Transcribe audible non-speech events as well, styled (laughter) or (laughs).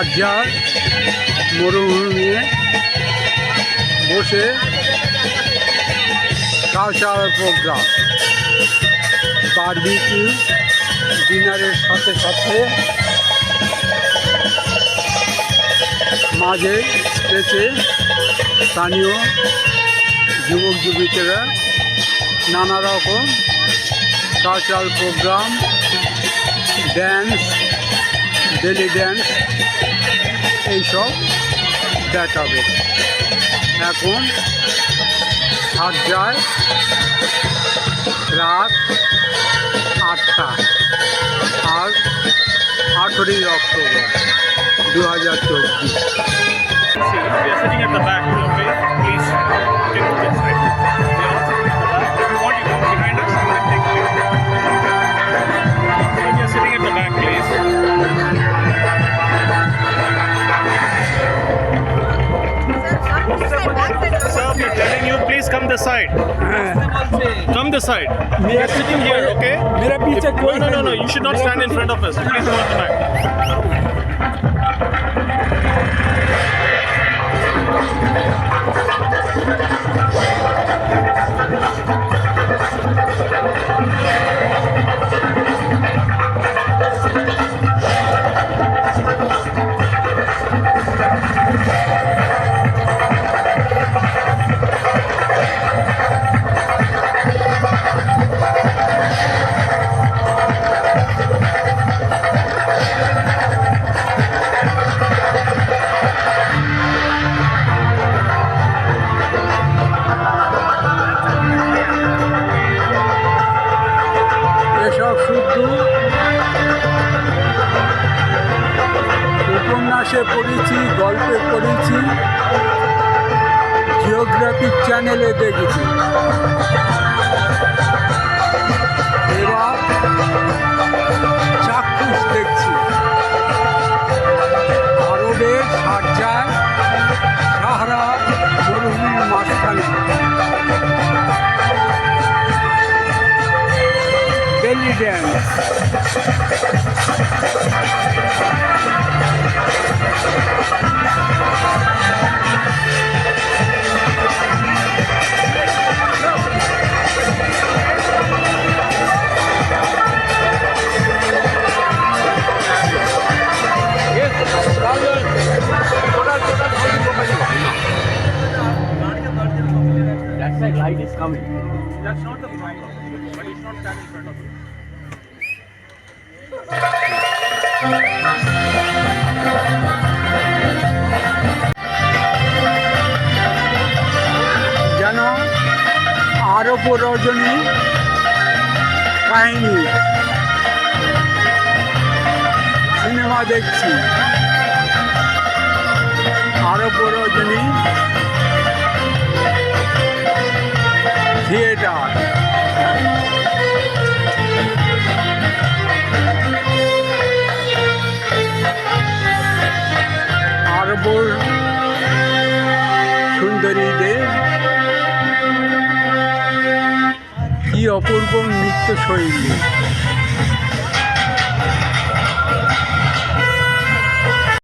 ঝাড়ঝাড় মরুভূমি বসে cultural programme barbecue ডিনারের সাথে সাথে মাঝে স্টেজে স্থানীয় যুবক যুবতীরা নানা রকম cultural programme dance belly dance এইসব দেখাবে। এখন সাজ্জায় রাত আটটা আর আঠেরোই অক্টোবর দু হাজার চব্বিশ Come the side. Come the side. We are sitting here, okay? No, no, no, no. You should not stand in front of us. Please come on the back. উপন্যাসে পড়েছি গল্পে পড়েছি জিওগ্রাফিক চ্যানেলে দেখেছি। এবার চাক্ষুষ দেখছি। মাঝখানে। That side light is coming. That's not the problem. But it's not stand in front of you. যেন (laughs) রজনী কাহিনী। সিনেমা দেখছি। আরব রজনী থিয়েটার। আরব কি অপূর্ব নৃত্য শৈলী